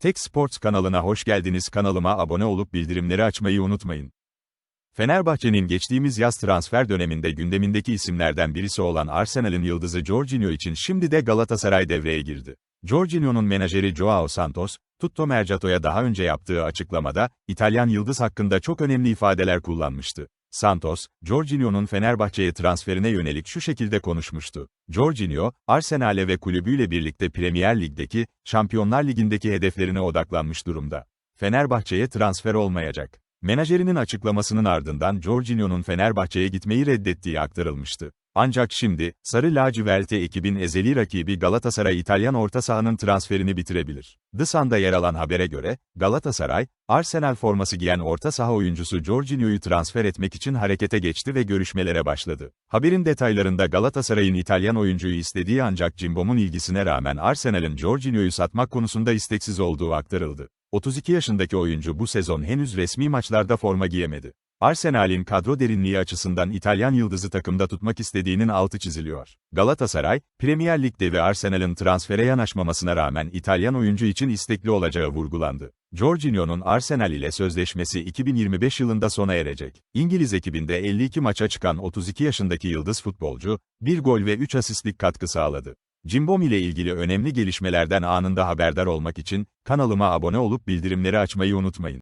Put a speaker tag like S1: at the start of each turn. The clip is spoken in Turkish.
S1: Tek Sports kanalına hoş geldiniz. Kanalıma abone olup bildirimleri açmayı unutmayın. Fenerbahçe'nin geçtiğimiz yaz transfer döneminde gündemindeki isimlerden birisi olan Arsenal'in yıldızı Jorginho için şimdi de Galatasaray devreye girdi. Jorginho'nun menajeri Joao Santos, Tutto Mercato'ya daha önce yaptığı açıklamada, İtalyan yıldız hakkında çok önemli ifadeler kullanmıştı. Santos, Jorginho'nun Fenerbahçe'ye transferine yönelik şu şekilde konuşmuştu. Jorginho, Arsenal'e ve kulübüyle birlikte Premier Lig'deki, Şampiyonlar Ligi'ndeki hedeflerine odaklanmış durumda. Fenerbahçe'ye transfer olmayacak. Menajerinin açıklamasının ardından Jorginho'nun Fenerbahçe'ye gitmeyi reddettiği aktarılmıştı. Ancak şimdi, Sarı Lacivert'e ekibin ezeli rakibi Galatasaray İtalyan orta sahanın transferini bitirebilir. The Sun'da yer alan habere göre, Galatasaray, Arsenal forması giyen orta saha oyuncusu Jorginho'yu transfer etmek için harekete geçti ve görüşmelere başladı. Haberin detaylarında Galatasaray'ın İtalyan oyuncuyu istediği ancak Cimbom'un ilgisine rağmen Arsenal'in Jorginho'yu satmak konusunda isteksiz olduğu aktarıldı. 32 yaşındaki oyuncu bu sezon henüz resmi maçlarda forma giyemedi. Arsenal'in kadro derinliği açısından İtalyan yıldızı takımda tutmak istediğinin altı çiziliyor. Galatasaray, Premier Lig'de ve Arsenal'in transfere yanaşmamasına rağmen İtalyan oyuncu için istekli olacağı vurgulandı. Jorginho'nun Arsenal ile sözleşmesi 2025 yılında sona erecek. İngiliz ekibinde 52 maça çıkan 32 yaşındaki yıldız futbolcu, 1 gol ve 3 asistlik katkı sağladı. Cimbom ile ilgili önemli gelişmelerden anında haberdar olmak için, kanalıma abone olup bildirimleri açmayı unutmayın.